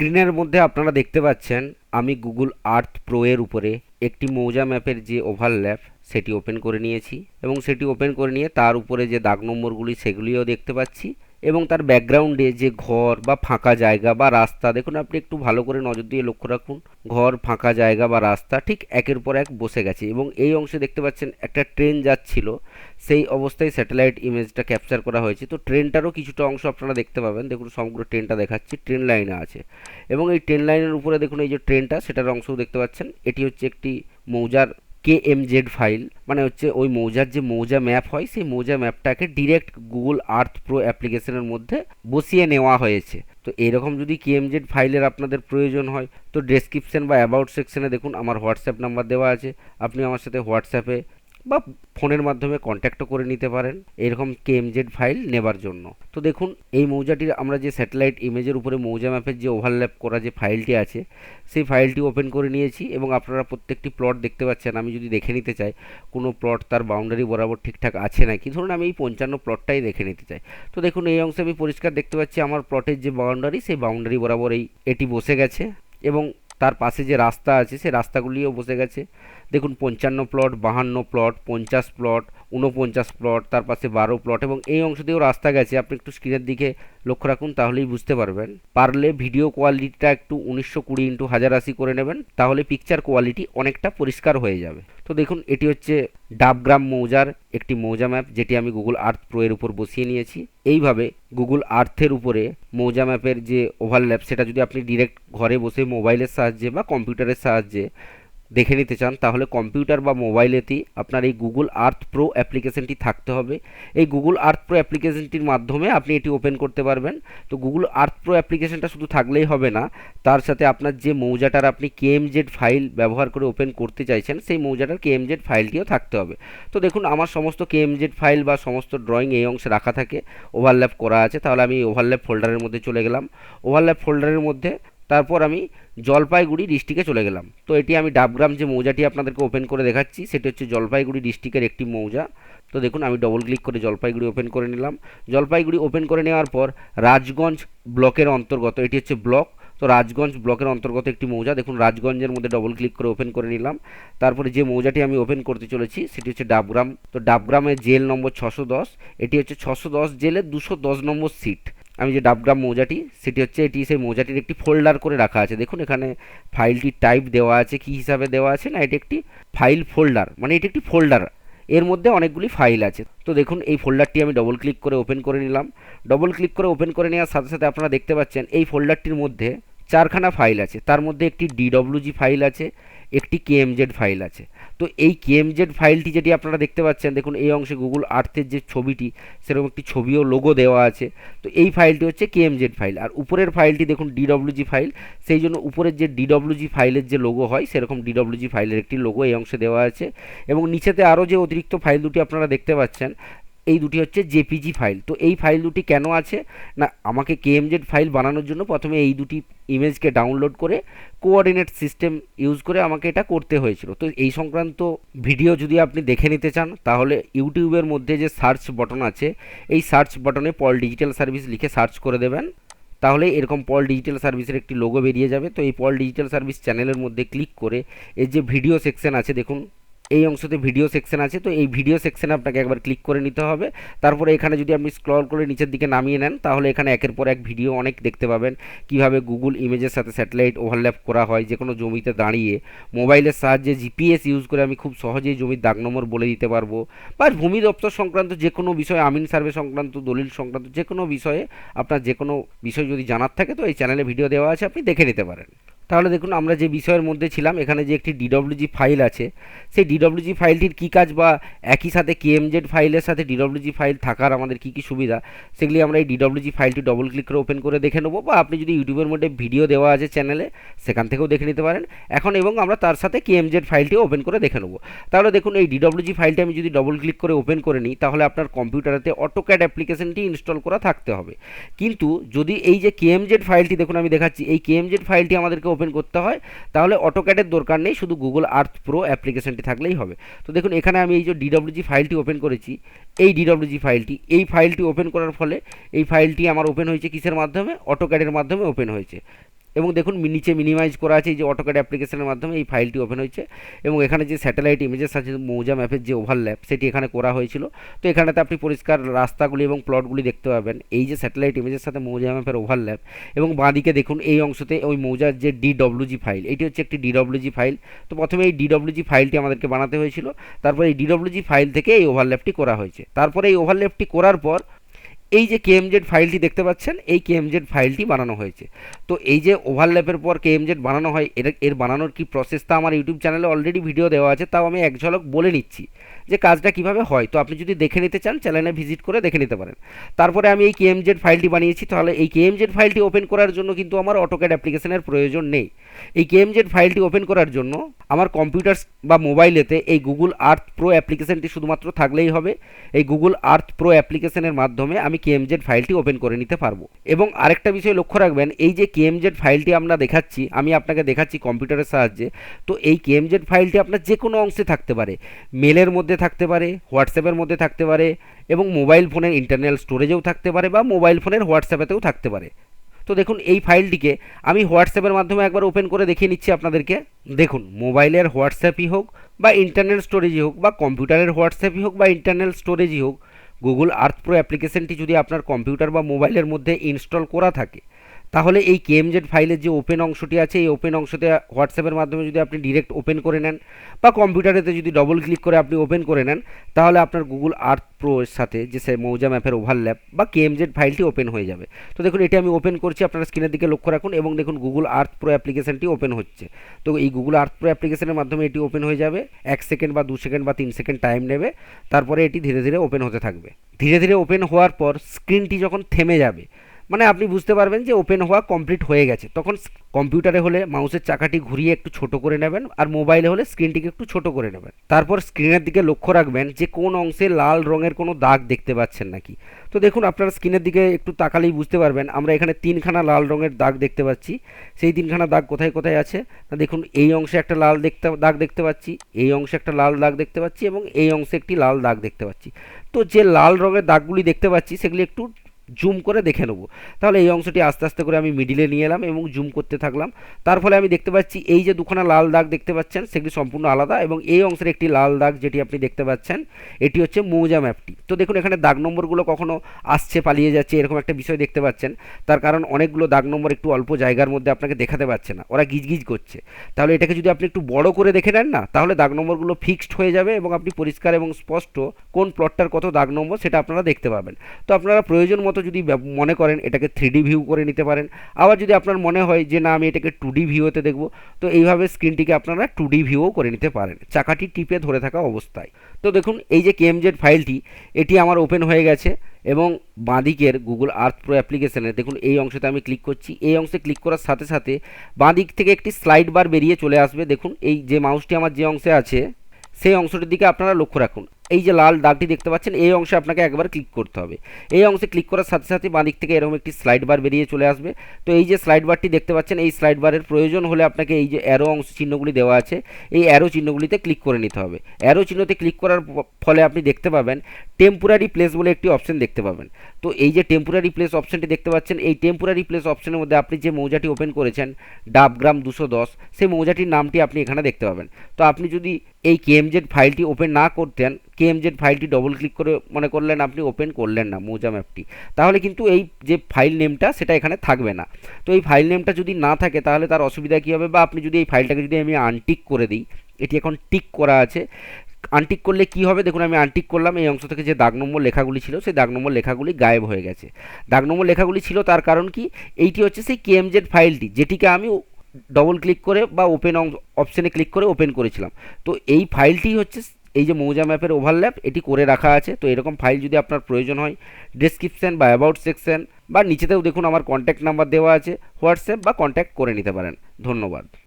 স্ক্রিনের মধ্যে আপনারা দেখতে পাচ্ছেন, আমি গুগল আর্থ প্রো এর উপরে একটি মৌজা ম্যাপের যে ওভারল্যাপ, সেটি ওপেন করে নিয়েছি এবং সেটি ওপেন করে নিয়ে তার উপরে যে দাগ নম্বরগুলি, সেগুলিও দেখতে পাচ্ছি। এবং তার ব্যাকগ্রাউন্ডে যে ঘর বা ফাঁকা জায়গা বা রাস্তা, দেখুন আপনি একটু ভালো করে নজর দিয়ে লক্ষ্য রাখুন। ঘর, ফাঁকা জায়গা বা রাস্তা ঠিক একের পর এক বসে গেছে এবং এই অংশে দেখতে পাচ্ছেন একটা ট্রেন যাচ্ছিল। সেই অবস্থায় স্যাটেলাইট ইমেজটা ক্যাপচার করা হয়েছে। তো ট্রেনটারও কিছুটা অংশ আপনারা দেখতে পাবেন। দেখুন সমগ্র ট্রেনটা দেখাচ্ছি, ট্রেন লাইনে আছে। এবং এই ট্রেন লাইনের উপরে দেখুন এই যে ট্রেনটা, সেটার অংশও দেখতে পাচ্ছেন। এটি হচ্ছে একটি মৌজার কে এম জেড ফাইল মানে হচ্ছে ওই মৌজার যে মৌজা ম্যাপ হয়, সেই মৌজা ম্যাপটাকে ডিরেক্ট গুগল আর্থ প্রো অ্যাপ্লিকেশনের মধ্যে বসিয়ে নেওয়া হয়েছে। তো এরকম যদি কে এম জেড ফাইলের আপনাদের প্রয়োজন হয়, তো ডেসক্রিপশন বা অ্যাবাউট সেকশনে দেখুন, আমার হোয়াটসঅ্যাপ নাম্বার দেওয়া আছে। আপনি আমার সাথে হোয়াটসঅ্যাপে বা ফোনের মাধ্যমে কন্ট্যাক্টও করে নিতে পারেন। এরকম কেএমজেড ফাইল নেবার জন্য। তো দেখুন, এই মৌজাটির আমরা যে স্যাটেলাইট ইমেজের উপরে মৌজা ম্যাপের যে ওভারল্যাপ করা যে ফাইলটি আছে, সেই ফাইলটি ওপেন করে নিয়েছি এবং আপনারা প্রত্যেকটি প্লট দেখতে পাচ্ছেন। আমি যদি দেখে নিতে চাই, কোনো প্লট তার বাউন্ডারি বরাবর ঠিকঠাক আছে নাকি? ধরুন, আমি এই পঞ্চান্ন প্লটটাই দেখে নিতে চাই। তো দেখুন, এই অংশে আমি পরিষ্কার দেখতে পাচ্ছি আমার প্লটের যে বাউন্ডারি সেই বাউন্ডারি বরাবর এই, এটি বসে গেছে এবং তার পাশে যে রাস্তা আছে, সে রাস্তাগুলিও বসে গেছে। দেখুন, পঞ্চান্ন প্লট বাহান্ন প্লট পঞ্চাশ প্লট উনপঞ্চাশ প্লট তার পাশে বারো প্লট এবং এই অংশ দিয়েও রাস্তা গেছে। আপনি একটু স্ক্রিনের দিকে লক্ষ্য রাখুন, তাহলেই বুঝতে পারবেন। পারলে ভিডিও কোয়ালিটিটা একটু উনিশশো কুড়ি ইন্টু হাজার আশি করে নেবেন, তাহলে পিকচার কোয়ালিটি অনেকটা পরিষ্কার হয়ে যাবে। তো দেখুন, এটি হচ্ছে ডাবগ্রাম মৌজার একটি মৌজা ম্যাপ যেটি আমি গুগল আর্থ প্রো এর উপর বসিয়ে নিয়েছি। এইভাবে গুগল আর্থের উপরে মৌজা ম্যাপের যে ওভারল্যাপ সেটা যদি আপনি ডিরেক্ট ঘরে বসে মোবাইলের সাহায্যে বা কম্পিউটারের সাহায্যে দেখে নিতে চান, তাহলে কম্পিউটার বা মোবাইলেতেই আপনার এই গুগল আর্থ প্রো অ্যাপ্লিকেশনটি থাকতে হবে। এই গুগল আর্থ প্রো অ্যাপ্লিকেশনটির মাধ্যমে আপনি এটি ওপেন করতে পারবেন। তো গুগল আর্থ প্রো অ্যাপ্লিকেশনটা শুধু থাকলেই হবে না, তার সাথে আপনার যে মৌজাটার আপনি কেএমজেড ফাইল ব্যবহার করে ওপেন করতে চাইছেন, সেই মৌজাটার কেএমজেড ফাইলটিও থাকতে হবে। তো দেখুন, আমার সমস্ত কেএমজেড ফাইল বা সমস্ত ড্রয়িং এই অংশে রাখা থাকে, ওভারল্যাপ করা আছে। তাহলে আমি ওভারল্যাপ ফোল্ডারের মধ্যে চলে গেলাম। ওভারল্যাপ ফোল্ডারের মধ্যে তারপর আমি জলপাইগুড়ি ডিস্ট্রিক্টে চলে গেলাম। তো এটি আমি ডাবগ্রাম যে মৌজাটি আপনাদেরকে ওপেন করে দেখাচ্ছি, সেটি হচ্ছে জলপাইগুড়ি ডিস্ট্রিক্টের একটি মৌজা। তো দেখুন, আমি ডবল ক্লিক করে জলপাইগুড়ি ওপেন করে নিলাম। জলপাইগুড়ি ওপেন করে নেওয়ার পর রাজগঞ্জ ব্লকের অন্তর্গত, এটি হচ্ছে ব্লক। তো রাজগঞ্জ ব্লকের অন্তর্গত একটি মৌজা, দেখুন রাজগঞ্জের মধ্যে ডবল ক্লিক করে ওপেন করে নিলাম। তারপরে যে মৌজাটি আমি ওপেন করতে চলেছি, সেটি হচ্ছে ডাবগ্রাম। তো ডাবগ্রামের জেল নম্বর ছশো দশ, এটি হচ্ছে ছশো দশ জেলের দুশো দশ নম্বর সিট আমি যে ডাবগ্রাম মৌজাটি, সেটি হচ্ছে এটি সেই মৌজাটির একটি ফোল্ডার করে রাখা আছে। দেখুন, এখানে ফাইলটির টাইপ দেওয়া আছে, কি হিসাবে দেওয়া আছে না, এটি একটি ফাইল ফোল্ডার মানে এটি একটি ফোল্ডার। এর মধ্যে অনেকগুলি ফাইল আছে। তো দেখুন, এই ফোল্ডারটি আমি ডবল ক্লিক করে ওপেন করে নিলাম। ডবল ক্লিক করে ওপেন করে নেওয়ার সাথে সাথে আপনারা দেখতে পাচ্ছেন, এই ফোল্ডারটির মধ্যে চারখানা ফাইল আছে। তার মধ্যে একটি ডিডব্লিউজি ফাইল আছে, একটি কেএমজেড ফাইল আছে। তো এই কেএমজেড ফাইলটি যেটি আপনারা দেখতে পাচ্ছেন, দেখুন এই অংশে গুগল আর্থের যে ছবিটি, সেরকম একটি ছবিও লোগো দেওয়া আছে। তো এই ফাইলটি হচ্ছে কেএমজেড ফাইল আর উপরের ফাইলটি দেখুন ডিডব্লিউজি ফাইল সেই জন্য উপরের যে ডিডব্লিউজি ফাইলের যে লোগো হয়, সেরকম ডিডব্লিউজি ফাইলের একটি লোগো এই অংশে দেওয়া আছে। এবং নিচেতে আরও যে অতিরিক্ত ফাইল দুটি আপনারা দেখতে পাচ্ছেন এই দুটি হচ্ছে জেপিজি ফাইল। তো এই ফাইল দুটি কেন আছে? না, আমাকে কেএমজেড ফাইল বানানোর জন্য প্রথমে এই দুটি ইমেজকে ডাউনলোড করে কোঅর্ডিনেট সিস্টেম ইউজ করে আমাকে এটা করতে হয়েছিল। তো এই সংক্রান্ত ভিডিও যদি আপনি দেখে নিতে চান, তাহলে ইউটিউবের মধ্যে যে সার্চ বটন আছে, এই সার্চ বটনে পল ডিজিটাল সার্ভিস লিখে সার্চ করে দেবেন। তাহলে এরকম পল ডিজিটাল সার্ভিসের একটি লোগো বেরিয়ে যাবে। তো এই পল ডিজিটাল সার্ভিস চ্যানেলের মধ্যে ক্লিক করে এর যে ভিডিও সেকশন আছে, দেখুন এই অংশতে ভিডিও সেকশন আছে, তো এই ভিডিও সেকশনে আপনাকে একবার ক্লিক করে নিতে হবে। তারপরে এখানে যদি আপনি স্ক্রল করে নিচের দিকে নামিয়ে নেন, তাহলে এখানে একের পর এক ভিডিও অনেক দেখতে পাবেন। কীভাবে গুগল ইমেজের সাথে স্যাটেলাইট ওভারল্যাপ করা হয় যে কোনো জমিতে দাঁড়িয়ে। মোবাইলের সাহায্যে জিপিএস ইউজ করে আমি খুব সহজেই জমির দাগ নম্বর বলে দিতে পারব। বা ভূমি দপ্তর সংক্রান্ত যে কোনো বিষয়ে, আমিন সার্ভে সংক্রান্ত, দলিল সংক্রান্ত যে কোনো বিষয়ে, আপনার যে কোনো বিষয় যদি জানার থাকে, তো এই চ্যানেলে ভিডিও দেওয়া আছে, আপনি দেখে নিতে পারেন। তাহলে দেখুন, আমরা যে বিষয়ের মধ্যে ছিলাম, এখানে যে একটি ডিডব্লিউজি ফাইল আছে, সেই ডিডব্লিউজি ফাইলটির কী কাজ বা একই সাথে কেএমজেড ফাইলের সাথে ডিডব্লিউজি ফাইল থাকার আমাদের কী কী সুবিধা, সেগুলি আমরা এই ডিডব্লিউজি ফাইলটি ডবল ক্লিক করে ওপেন করে দেখে নেব বা আপনি যদি ইউটিউবের মধ্যে ভিডিও দেওয়া আছে চ্যানেলে সেখান থেকেও দেখে নিতে পারেন। এখন এবং আমরা তার সাথে কেএমজেড ফাইলটি ওপেন করে দেখে নেব। তাহলে দেখুন, এই ডিডব্লিউজি ফাইলটি আমি যদি ডবল ক্লিক করে ওপেন করে নিই, তাহলে আপনার কম্পিউটারেতে অটোক্যাড অ্যাপ্লিকেশনটি ইনস্টল করা থাকতে হবে। কিন্তু যদি এই যে কেএমজেড ফাইলটি দেখুন আমি দেখাচ্ছি, এই কেএমজেড ফাইলটি আমাদেরকে ওপেন করতে হয়, তাহলে অটোক্যাডের দরকার নেই, শুধু গুগল আর্থ প্রো অ্যাপ্লিকেশনটি থাকলেই হবে। তো দেখুন, এখানে আমি এই যে ডিডব্লিউজি ফাইলটি ওপেন করেছি, এই ডিডব্লিউজি ফাইলটি এই ফাইলটি ওপেন করার ফলে এই ফাইলটি আমার ওপেন হয়েছে কিসের মাধ্যমে? অটোক্যাডের মাধ্যমে ওপেন হয়েছে। এবং দেখুন নিচে মিনিমাইজ করা আছে এই যে অটোক্যাড অ্যাপ্লিকেশনের মাধ্যমে এই ফাইলটি ওপেন হয়েছে এবং এখানে যে স্যাটেলাইট ইমেজেস আছে মৌজা ম্যাপের যে ওভারল্যাপ সেটি এখানে করা হয়েছিল। তো এখানেতে আপনি পরিষ্কার রাস্তাগুলি এবং প্লটগুলি দেখতে পাবেন। এই যে স্যাটেলাইট ইমেজের সাথে মৌজা ম্যাপের ওভারল্যাপ এবং বাঁদিকে দেখুন, এই অংশতে ওই মৌজার যে ডিডব্লিউজি ফাইল এটি হচ্ছে একটি ডিডব্লিউজি ফাইল তো প্রথমে এই ডিডব্লিউজি ফাইলটি আমাদেরকে বানাতে হয়েছিল। তারপর এই ডিডব্লিউজি ফাইল থেকে এই ওভারল্যাপটি করা হয়েছে। তারপরে এই ওভারল্যাপটি করার পর এই যে কেএমজেড ফাইলটি দেখতে পাচ্ছেন, এই কেএমজেড ফাইলটি বানানো হয়েছে। তো এই যে ওভারল্যাপের পর কেএমজেড বানানো হয় এটা এর বানানোর কি প্রসেস তা আমার ইউটিউব চ্যানেলে অলরেডি ভিডিও দেওয়া আছে, তাও আমি এক ঝলক বলে নিচ্ছি। যে কাজটা কীভাবে হয়। তো আপনি যদি দেখে নিতে চান চ্যানেলে ভিজিট করে দেখে নিতে পারেন। তারপরে আমি এই কেএমজেড ফাইলটি বানিয়েছি, তাহলে এই কেএমজেড ফাইলটি ওপেন করার জন্য কিন্তু আমার অটোক্যাড অ্যাপ্লিকেশনের প্রয়োজন নেই। এই কেএমজেড ফাইলটি ওপেন করার জন্য আমার কম্পিউটার বা মোবাইলেতে এই গুগল আর্থ প্রো অ্যাপ্লিকেশনটি শুধুমাত্র থাকলেই হবে। এই গুগল আর্থ প্রো অ্যাপ্লিকেশনের মাধ্যমে আমি কেএমজেড ফাইলটি ওপেন করে নিতে পারব। এবং আরেকটা বিষয় লক্ষ্য রাখবেন, এই যে কেএমজেড ফাইলটি আমরা দেখাচ্ছি, আমি আপনাকে দেখাচ্ছি কম্পিউটারের সাহায্যে, তো এই কেএমজেড ফাইলটি আপনার যে কোনো অংশে থাকতে পারে। মেলের মধ্যে থাকতে পারে হোয়াটসঅ্যাপের মধ্যে থাকতে পারে এবং মোবাইল ফোনের ইন্টারনাল স্টোরেজেও থাকতে পারে বা মোবাইল ফোনের হোয়াটসঅ্যাপেতেও থাকতে পারে। তো দেখুন, এই ফাইলটিকে আমি হোয়াটসঅ্যাপের মাধ্যমে একবার ওপেন করে দেখিয়ে নিচ্ছি আপনাদেরকে। দেখুন মোবাইলের হোয়াটসঅ্যাপই হোক বা ইন্টারনাল স্টোরেজই হোক বা কম্পিউটারের হোয়াটসঅ্যাপই হোক বা ইন্টারনাল স্টোরেজই হোক গুগল আর্থ প্রো অ্যাপ্লিকেশনটি যদি আপনার কম্পিউটার বা মোবাইলের মধ্যে ইনস্টল করা থাকে তাহলে এই কেএমজেড ফাইলের যে ওপেন অংশটি আছে, এই ওপেন অংশতে হোয়াটসঅ্যাপের মাধ্যমে যদি আপনি ডিরেক্ট ওপেন করে নেন বা কম্পিউটারেতে যদি ডবল ক্লিক করে আপনি ওপেন করে নেন, তাহলে আপনার গুগল আর্থ প্রো এর সাথে যে সে মৌজা ম্যাপের ওভারল্যাপ বা কেএমজেড ফাইলটি ওপেন হয়ে যাবে। তো দেখুন, এটি আমি ওপেন করছি, আপনারা স্ক্রিনের দিকে লক্ষ্য রাখুন এবং দেখুন গুগল আর্থ প্রো অ্যাপ্লিকেশনটি ওপেন হচ্ছে। তো এই গুগল আর্থ প্রো অ্যাপ্লিকেশনের মাধ্যমে এটি ওপেন হয়ে যাবে, এক সেকেন্ড বা দু সেকেন্ড বা তিন সেকেন্ড টাইম নেবে, তারপরে এটি ধীরে ধীরে ওপেন হতে থাকবে। ধীরে ধীরে ওপেন হওয়ার পর স্ক্রিনটি যখন থেমে যাবে মানে আপনি বুঝতে পারবেন যে ওপেন হওয়া কমপ্লিট হয়ে গেছে। তখন কম্পিউটারে হলে মাউসের চাকাটি ঘুরিয়ে একটু ছোট করে নেবেন আর মোবাইলে হলে স্ক্রিনটিকে একটু ছোট করে নেবেন। তারপর স্ক্রিনের দিকে লক্ষ্য রাখবেন যে কোন অংশে লাল রঙের কোনো দাগ দেখতে পাচ্ছেন নাকি। তো দেখুন, আপনারা স্ক্রিনের দিকে একটু তাকালেই বুঝতে পারবেন, আমরা এখানে তিনখানা লাল রঙের দাগ দেখতে পাচ্ছি। সেই তিনখানা দাগ কোথায় কোথায় আছে? না, দেখুন, এই অংশে একটা লাল দেখতে, দাগ দেখতে পাচ্ছি, এই অংশে একটা লাল দাগ দেখতে পাচ্ছি এবং এই অংশে একটি লাল দাগ দেখতে পাচ্ছি। তো যে লাল রঙের দাগগুলি দেখতে পাচ্ছি, সেগুলি একটু জুম করে দেখে নেব। তাহলে এই অংশটি আস্তে আস্তে করে আমি মিডিলে নিয়ে এলাম এবং জুম করতে থাকলাম। তার ফলে আমি দেখতে পাচ্ছি এই যে দুখানা লাল দাগ দেখতে পাচ্ছেন, সেগুলি সম্পূর্ণ আলাদা এবং এই অংশের একটি লাল দাগ যেটি আপনি দেখতে পাচ্ছেন, এটি হচ্ছে মৌজা ম্যাপটি। তো দেখুন, এখানে দাগ নম্বরগুলো কখনো আসছে, পালিয়ে যাচ্ছে, এরকম একটা বিষয় দেখতে পাচ্ছেন। তার কারণ অনেকগুলো দাগ নম্বর একটু অল্প জায়গার মধ্যে আপনাকে দেখাতে পাচ্ছে না, ওরা গিজগিজ করছে। তাহলে এটাকে যদি আপনি একটু বড় করে দেখে নেন না, তাহলে দাগ নম্বরগুলো ফিক্সড হয়ে যাবে এবং আপনি পরিষ্কার এবং স্পষ্ট কোন প্লটটার কত দাগ নম্বর সেটা আপনারা দেখতে পাবেন। তো আপনারা প্রয়োজন মতো যদি মনে করেন এটাকে থ্রি ভিউ করে নিতে পারেন। আবার যদি আপনার মনে হয় যে, না, আমি এটাকে টু ডি ভিউতে দেখব, তো এইভাবে স্ক্রিনটিকে আপনারা টু ডি ভিউও করে নিতে পারেন। চাকাটি টিপে ধরে থাকা অবস্থায়। তো দেখুন, এই যে কেএমজেড ফাইলটি এটি আমার ওপেন হয়ে গেছে এবং বাঁদিকের গুগল আর্থ প্রো অ্যাপ্লিকেশনে দেখুন, এই অংশতে আমি ক্লিক করছি। এই অংশে ক্লিক করার সাথে সাথে বাঁদিক থেকে একটি স্লাইড বার বেরিয়ে চলে আসবে। দেখুন, এই যে মাউসটি আমার যে অংশে আছে, সেই অংশটির দিকে আপনারা লক্ষ্য রাখুন। এই যে লাল দাগটি দেখতে পাচ্ছেন, এই অংশে আপনাকে একবার ক্লিক করতে হবে। এই অংশে ক্লিক করার সাথে সাথে বাঁদিক থেকে এরকম একটি স্লাইড বার বেরিয়ে চলে আসবে। তো এই যে স্লাইড বারটি দেখতে পাচ্ছেন, এই স্লাইড বারের প্রয়োজন হলে আপনাকে এই যে অ্যারো অংশ চিহ্নগুলি দেওয়া আছে, এই অ্যারো চিহ্নগুলিতে ক্লিক করে নিতে হবে। অ্যারো চিহ্নতে ক্লিক করার ফলে আপনি দেখতে পাবেন টেম্পোরারি প্লেস বলে একটি অপশন দেখতে পাবেন। তো এই যে টেম্পোরারি প্লেস অপশনটি দেখতে পাচ্ছেন, এই টেম্পোরারি প্লেস অপশনের মধ্যে আপনি যে মৌজাটি ওপেন করেছেন, ডাবগ্রাম দুশো দশ, সেই মৌজাটির নামটি আপনি এখানে দেখতে পাবেন। তো আপনি যদি এই কেএমজেড ফাইলটি ওপেন না করতেন কেএমজেড ফাইলটি ডবল ক্লিক করে মনে করলেন আপনি ওপেন করলেন না মৌজা ম্যাপটি তাহলে কিন্তু এই যে ফাইল নেমটা সেটা এখানে থাকবে না। তো এই ফাইল নেমটা যদি না থাকে, তাহলে তার অসুবিধা কী হবে? বা আপনি যদি এই ফাইলটাকে যদি আমি আনটিক করে দিই, এটি এখন টিক করা আছে। আনটিক করলে কি হবে? দেখুন, আমি আনটিক করলাম, এই অংশ থেকে যে দাগ নম্বর লেখাগুলি ছিল, সেই দাগ নম্বর লেখাগুলি গায়েব হয়ে গেছে। দাগ নম্বর লেখাগুলি ছিল, তার কারণ কি? এইটি হচ্ছে সেই কেএমজেড ফাইলটি যেটিকে আমি ডবল ক্লিক করে বা ওপেন অপশানে ক্লিক করে ওপেন করেছিলাম। তো এই ফাইলটি হচ্ছে এই যে মৌজা ম্যাপের ওভারল্যাপ এটি করে রাখা আছে। তো এরকম ফাইল যদি আপনার প্রয়োজন হয় ডিসক্রিপশান বা অ্যাবাউট সেকশন বা নিচেতেও দেখুন আমার কন্ট্যাক্ট নাম্বার দেওয়া আছে হোয়াটসঅ্যাপ বা কন্ট্যাক্ট করে নিতে পারেন। ধন্যবাদ।